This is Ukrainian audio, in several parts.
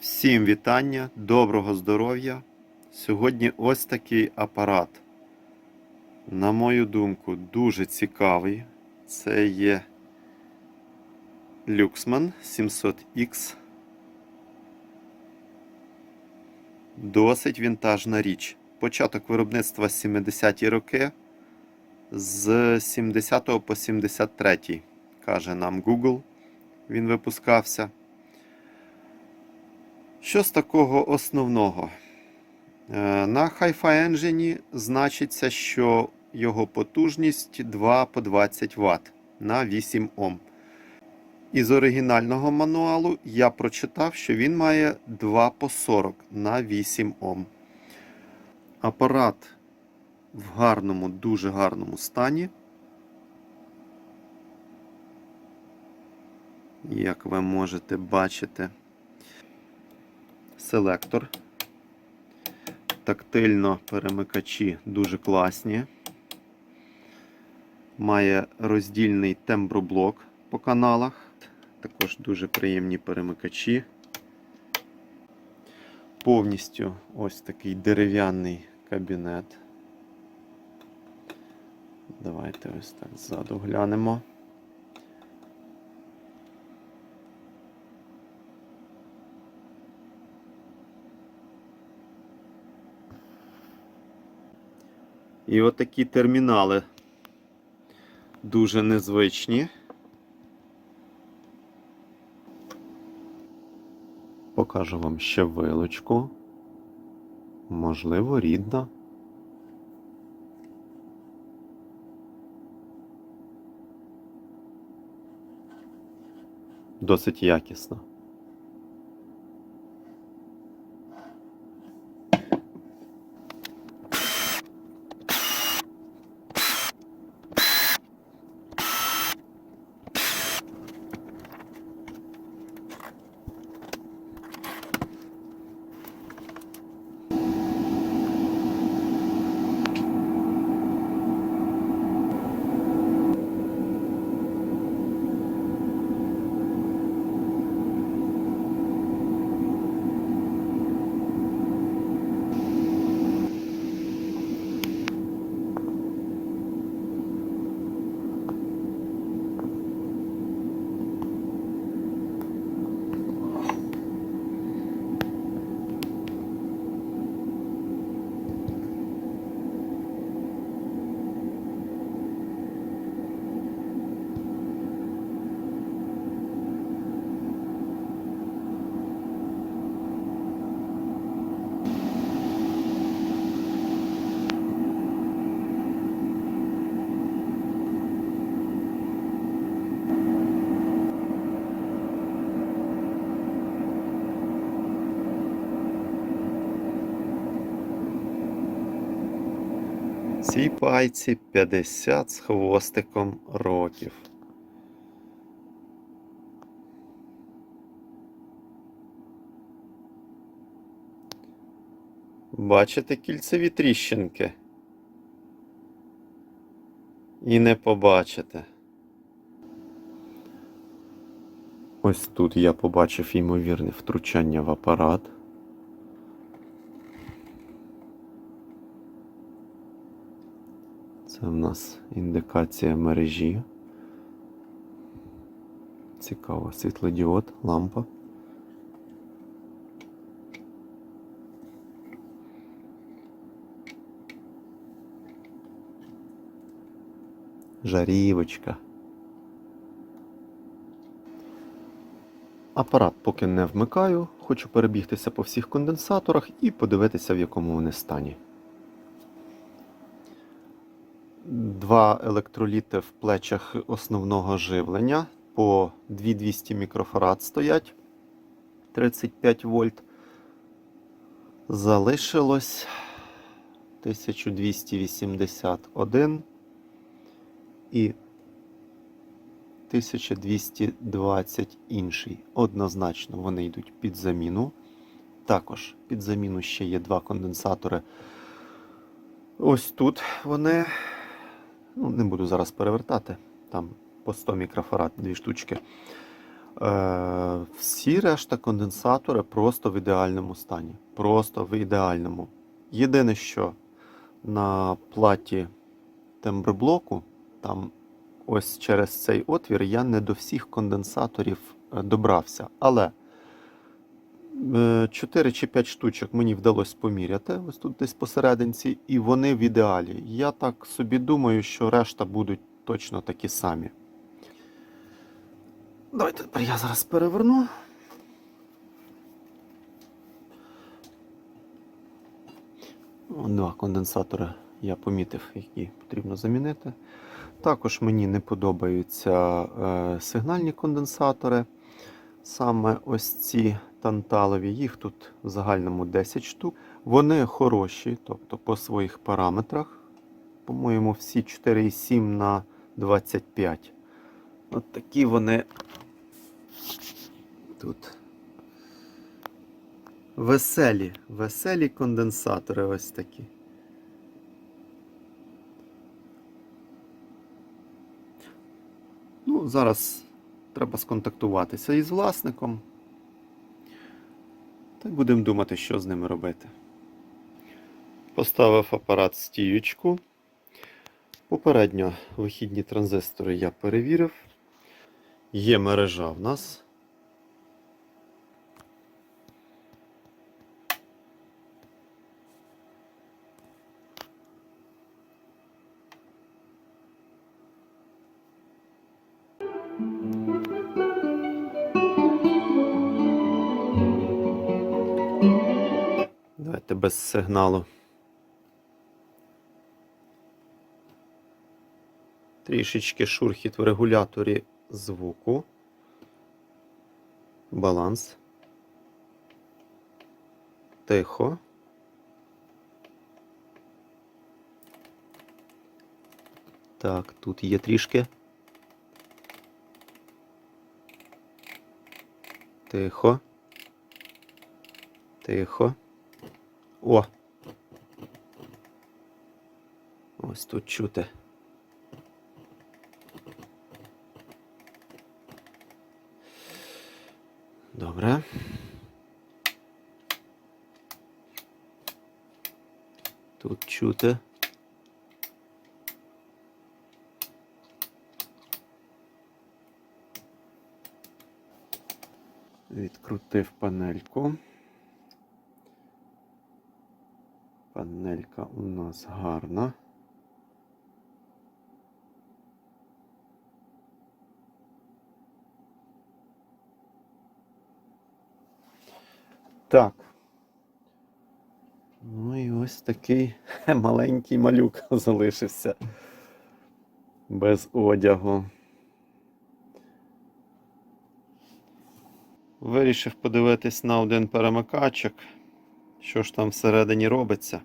Всім вітання, доброго здоров'я. Сьогодні ось такий апарат. На мою думку, дуже цікавий. Це є Luxman 700X. Досить вінтажна річ. Початок виробництва 70-ті роки з 70 по 73, каже нам Google. Він випускався. Що з такого основного? Е, На Hi-Fi Engine значиться, що його потужність 2 по 20 Вт на 8 Ом. Із оригінального мануалу я прочитав, що він має 2 по 40 на 8 Ом. Апарат в гарному, дуже гарному стані. Як ви можете бачити, селектор. Тактильно перемикачі дуже класні. Має роздільний темброблок по каналах. Також дуже приємні перемикачі. Повністю ось такий дерев'яний кабінет. Давайте ось так ззаду глянемо. І отакі термінали дуже незвичні. Покажу вам ще вилочку. Можливо, рідна. Досить якісно. Цій пайці 50 з хвостиком років. Бачите кільцеві тріщинки? І не побачите. Ось тут я побачив ймовірне втручання в апарат. Це в нас індикація мережі. Цікаво, світлодіод, лампа. Жарівочка. Апарат поки не вмикаю, хочу перебігтися по всіх конденсаторах і подивитися, в якому вони стані. Два електроліти в плечах основного живлення по 2200 мікрофарад стоять 35 вольт. Залишилось 1281 і 1220 інший. Однозначно вони йдуть під заміну. Також під заміну ще є два конденсатори. Ось тут вони. Ну, не буду зараз перевертати. Там по 100 мікрофарад, дві штучки. Е, всі решта конденсатори просто в ідеальному стані. Просто в ідеальному. Єдине, що на платі темброблоку, там ось через цей отвір я не до всіх конденсаторів е, добрався. Але 4 чи 5 штучок мені вдалося поміряти, ось тут десь посерединці, і вони в ідеалі. Я так собі думаю, що решта будуть точно такі самі. Давайте тепер я зараз переверну. Два конденсатори я помітив, які потрібно замінити. Також мені не подобаються е, сигнальні конденсатори. Саме ось ці танталові, їх тут в загальному 10 штук. Вони хороші, тобто по своїх параметрах. По-моєму, всі 4,7 на 25. От такі вони тут. Веселі, веселі конденсатори ось такі. Ну, зараз треба сконтактуватися із власником. Та й будемо думати, що з ними робити. Поставив апарат стіючку. Попередньо вихідні транзистори я перевірив. Є мережа в нас. Без сигналу. Трішечки шурхіт в регуляторі звуку. Баланс. Тихо. Так, тут є трішки. Тихо. Тихо. О! Ось тут чути. Добре. Тут чути. Відкрутив панельку. Панелька у нас гарна. Так. Ну і ось такий маленький малюк залишився без одягу. Вирішив подивитись на один перемикачик, що ж там всередині робиться.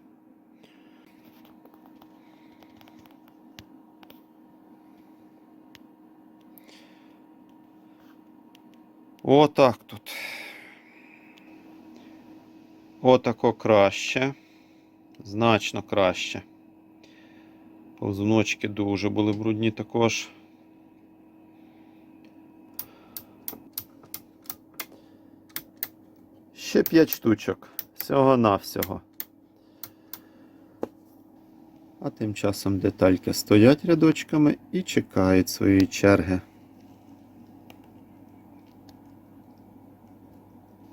Отак тут. Отако краще. Значно краще. Повзуночки дуже були брудні також. Ще 5 штучок. Всього-навсього. А тим часом детальки стоять рядочками і чекають своєї черги.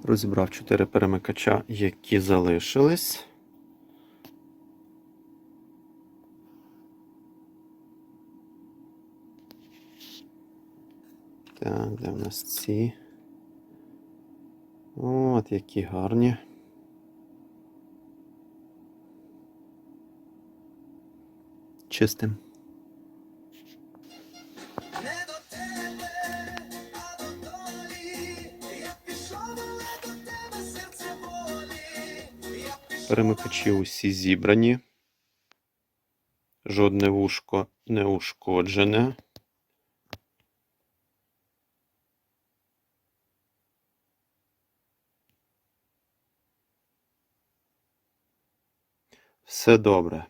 Розібрав 4 перемикача, які залишились. Так, де в нас ці? От які гарні. Чистим. Не до тебе, а до долі. Я пішов, але до тебе серце болі. Я пішов, Перемикачі усі зібрані. Жодне вушко не ушкоджене. Все добре.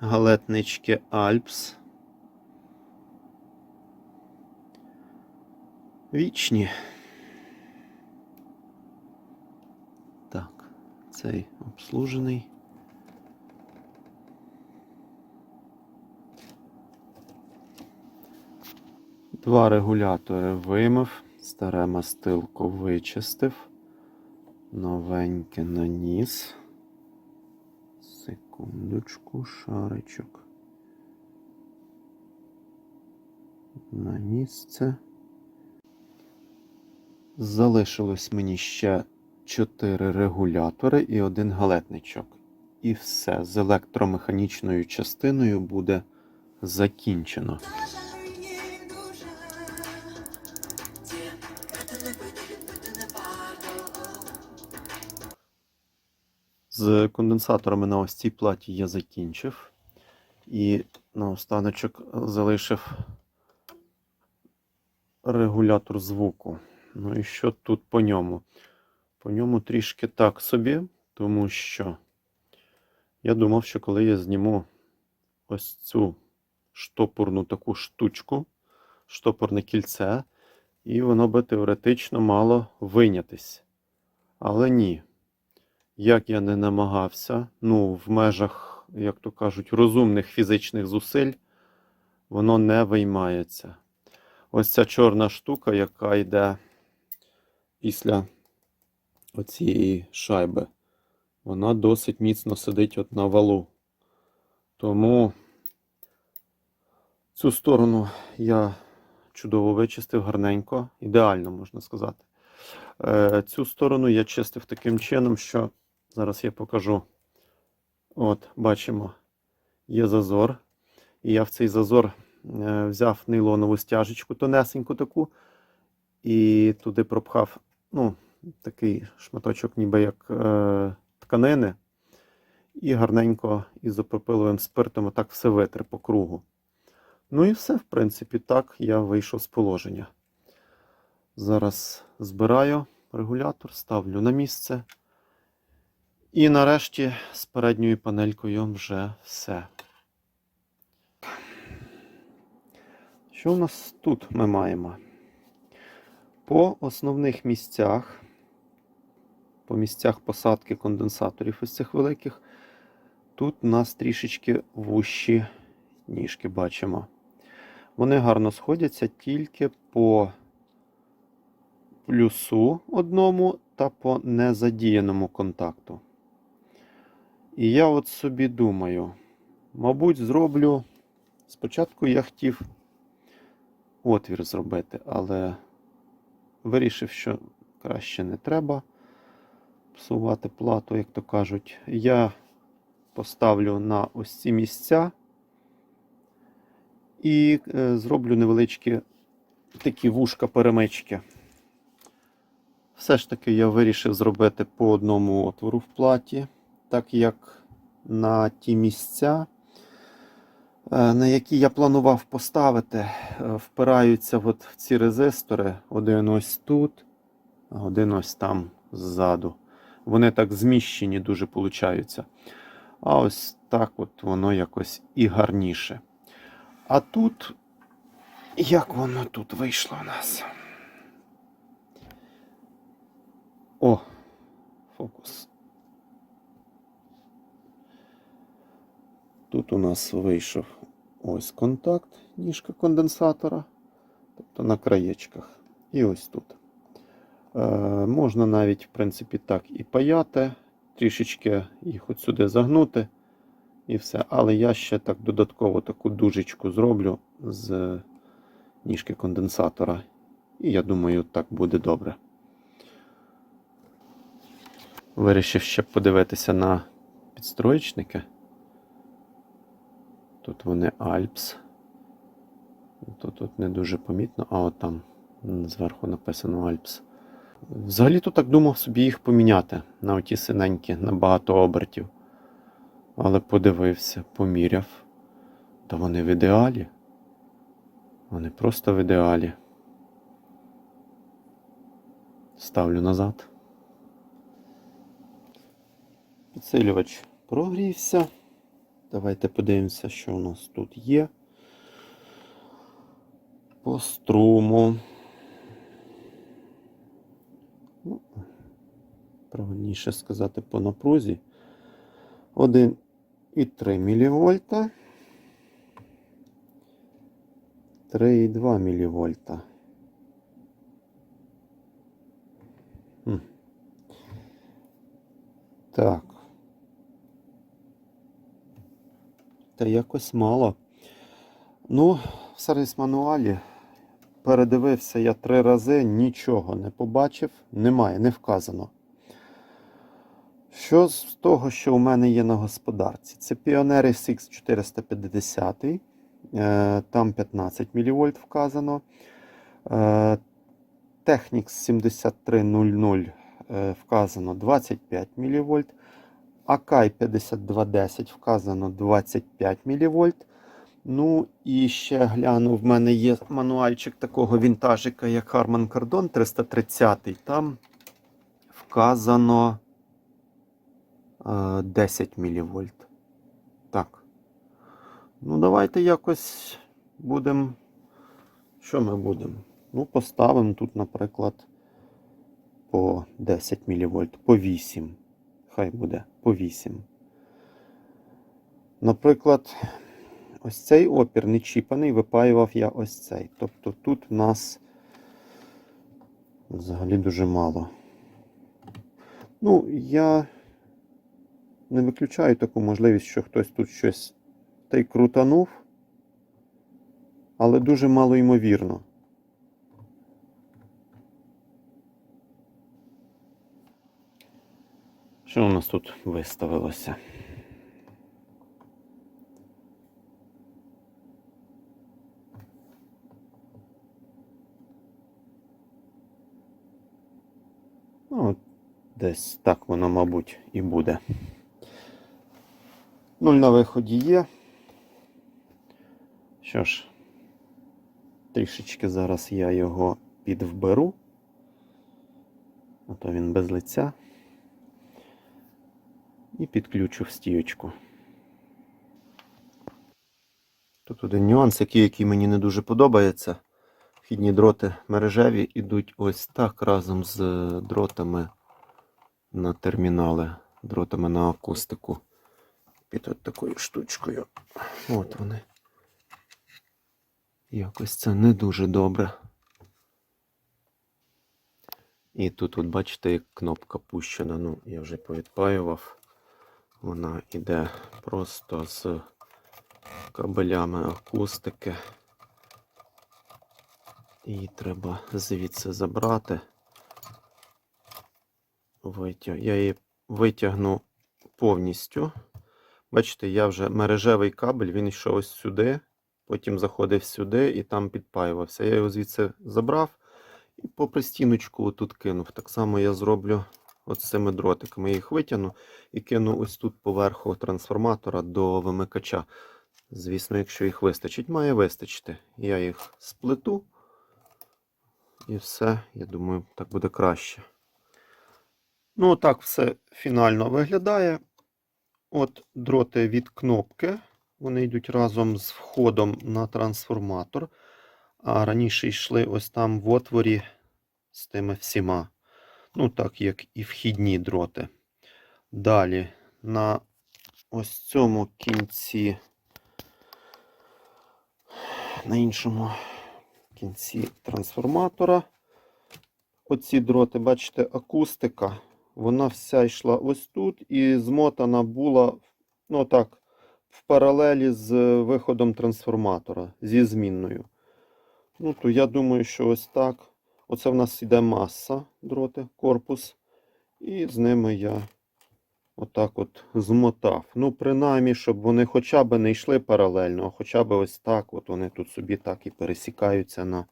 галетнички Альпс. Вічні. Так, цей обслужений. Два регулятори вимив, старе мастилку вичистив, новеньке наніс. Секундочку, шарочок. На місце. Залишилось мені ще 4 регулятори і один галетничок. І все з електромеханічною частиною буде закінчено. З конденсаторами на ось цій платі я закінчив. І на останочок залишив регулятор звуку. Ну і що тут по ньому? По ньому трішки так собі, тому що я думав, що коли я зніму ось цю штопорну таку штучку, штопорне кільце, і воно би теоретично мало вийнятись. Але ні. Як я не намагався, ну, в межах, як то кажуть, розумних фізичних зусиль, воно не виймається. Ось ця чорна штука, яка йде після оцієї шайби, вона досить міцно сидить от на валу. Тому цю сторону я чудово вичистив гарненько, ідеально можна сказати. Е, Цю сторону я чистив таким чином, що зараз я покажу. От, бачимо, є зазор. І я в цей зазор е, взяв нейлонову стяжечку тонесеньку таку, і туди пропхав ну, такий шматочок, ніби як е, тканини, і гарненько ізопропиловим спиртом отак все витер по кругу. Ну і все, в принципі, так я вийшов з положення. Зараз збираю регулятор, ставлю на місце. І нарешті з передньою панелькою вже все. Що у нас тут ми маємо? По основних місцях, по місцях посадки конденсаторів ось цих великих, тут у нас трішечки вущі ніжки бачимо. Вони гарно сходяться тільки по плюсу одному та по незадіяному контакту. І я от собі думаю, мабуть, зроблю. Спочатку я хотів отвір зробити, але вирішив, що краще не треба псувати плату, як то кажуть. Я поставлю на ось ці місця і е, зроблю невеличкі такі вушка перемички. Все ж таки я вирішив зробити по одному отвору в платі, так як на ті місця, е, на які я планував поставити, е, впираються от в ці резистори. Один ось тут, один ось там ззаду. Вони так зміщені дуже получаються. А ось так от воно якось і гарніше. А тут, як воно тут вийшло у нас? О, фокус. Тут у нас вийшов ось контакт, ніжка конденсатора, тобто на краєчках. І ось тут. Е, можна навіть, в принципі, так і паяти, трішечки їх от сюди загнути. І все. Але я ще так додатково таку дужечку зроблю з ніжки конденсатора. І я думаю, так буде добре. Вирішив ще подивитися на підстроєчники. Тут вони Alps. Тут, тут не дуже помітно, а от там зверху написано Alps. Взагалі то так думав собі їх поміняти на оті синенькі, на багато обертів. Але подивився, поміряв. Та вони в ідеалі. Вони просто в ідеалі. Ставлю назад. Підсилювач прогрівся. Давайте подивимося, що у нас тут є. По струму. Ну, правильніше сказати, по напрузі. 1,3 мВ. 3,2 мВ. Так. Та якось мало. Ну, в сервіс мануалі передивився я три рази, нічого не побачив, немає, не вказано. Що з того, що у мене є на господарці? Це Pioneer SX 450, е, там 15 мВ вказано. Е, Technics 7300 е, вказано 25 мВ. Akai 5210 вказано 25 мВ. Ну і ще гляну, в мене є мануальчик такого вінтажика, як Harman Kardon 330. Там вказано е, 10 мВ. Так. Ну, давайте якось будемо. Що ми будемо? Ну, поставимо тут, наприклад, по 10 мВ, по 8. Хай буде по 8. Наприклад, ось цей опір не чіпаний, випаював я ось цей. Тобто тут в нас взагалі дуже мало. Ну, я не виключаю таку можливість, що хтось тут щось та й крутанув, але дуже мало ймовірно. Що у нас тут виставилося? Ну, десь так воно, мабуть, і буде. Нуль на виході є. Що ж, трішечки зараз я його підвберу. А то він без лиця. І підключу в. Тут один нюанс, який, який мені не дуже подобається. Вхідні дроти мережеві йдуть ось так разом з дротами на термінали, дротами на акустику. Під от такою штучкою. От вони. Якось це не дуже добре. І тут, от бачите, як кнопка пущена. Ну, я вже повідпаював. Вона йде просто з кабелями акустики. Її треба звідси забрати. Витяг... Я її витягну повністю. Бачите, я вже мережевий кабель, він йшов ось сюди, потім заходив сюди і там підпаювався. Я його звідси забрав і по пристіночку тут кинув. Так само я зроблю от з цими дротиками. Я їх витягну і кину ось тут поверху трансформатора до вимикача. Звісно, якщо їх вистачить, має вистачити. Я їх сплету. І все, я думаю, так буде краще. Ну, так все фінально виглядає. От дроти від кнопки. Вони йдуть разом з входом на трансформатор. А раніше йшли ось там в отворі з тими всіма. Ну, так як і вхідні дроти. Далі на ось цьому кінці, на іншому кінці трансформатора. Оці дроти, бачите, акустика. Вона вся йшла ось тут і змотана була, ну так, в паралелі з виходом трансформатора зі змінною. Ну, то я думаю, що ось так. Оце в нас іде маса дроти, корпус. І з ними я отак от змотав. Ну, принаймні, щоб вони хоча б не йшли паралельно, а хоча б ось так. От вони тут собі так і пересікаються на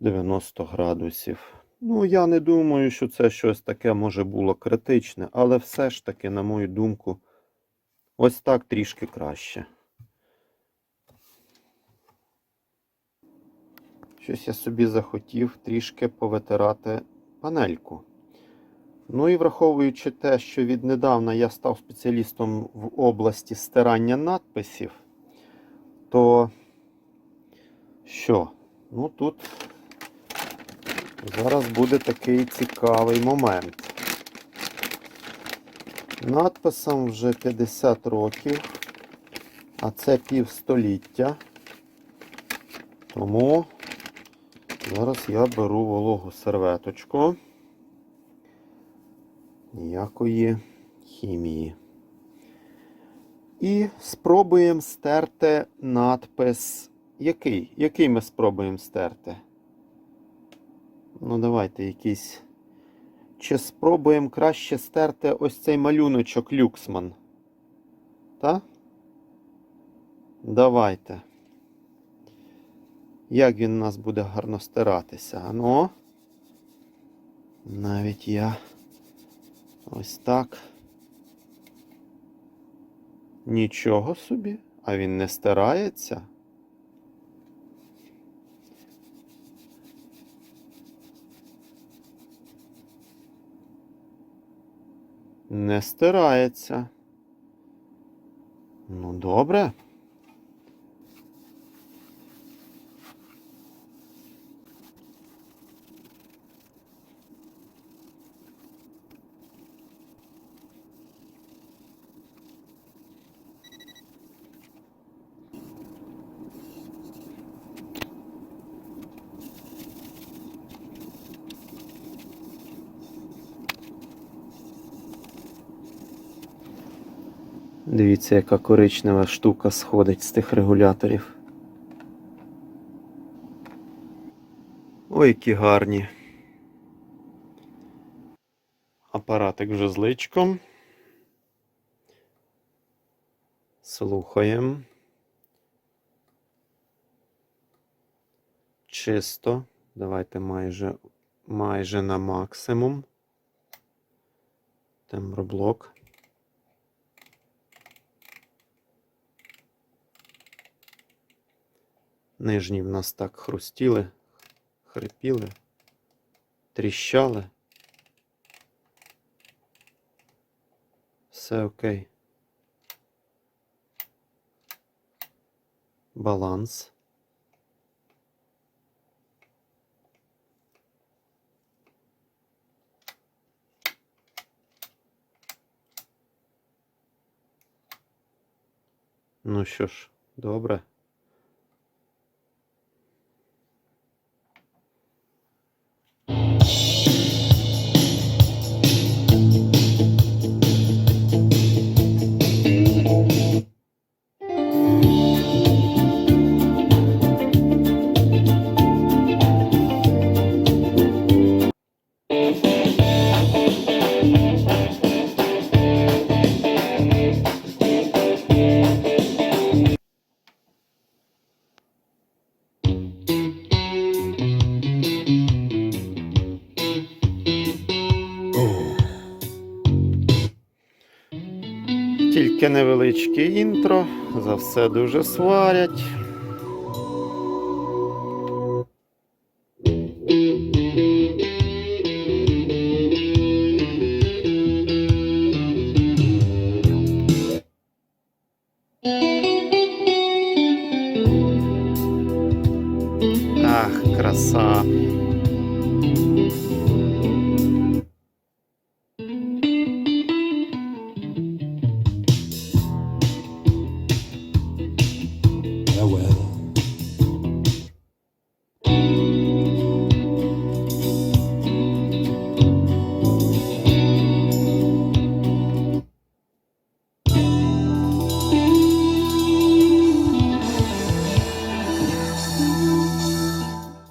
90 градусів. Ну, я не думаю, що це щось таке може було критичне, але все ж таки, на мою думку, ось так трішки краще. Щось я собі захотів трішки повитирати панельку. Ну і враховуючи те, що віднедавна я став спеціалістом в області стирання надписів, то що? Ну тут зараз буде такий цікавий момент. Надписом вже 50 років, а це півстоліття. Тому зараз я беру вологу серветочку. Ніякої хімії. І спробуємо стерти надпис. Який? Який ми спробуємо стерти? Ну, давайте якийсь. Чи спробуємо краще стерти ось цей малюночок Люксман? Та? Давайте. Як він у нас буде гарно стиратися? Ану. Навіть я ось так. Нічого собі, а він не стирається. Не стирається. Ну, добре. Дивіться, яка коричнева штука сходить з тих регуляторів. Ой, які гарні. Апаратик вже з личком. Слухаємо. Чисто. Давайте майже, майже на максимум. Темброблок. Нижні в нас так хрустіли, хрипіли, тріщали. Все окей. Баланс. Ну що ж, добре. Невеличке інтро, за все дуже сварять.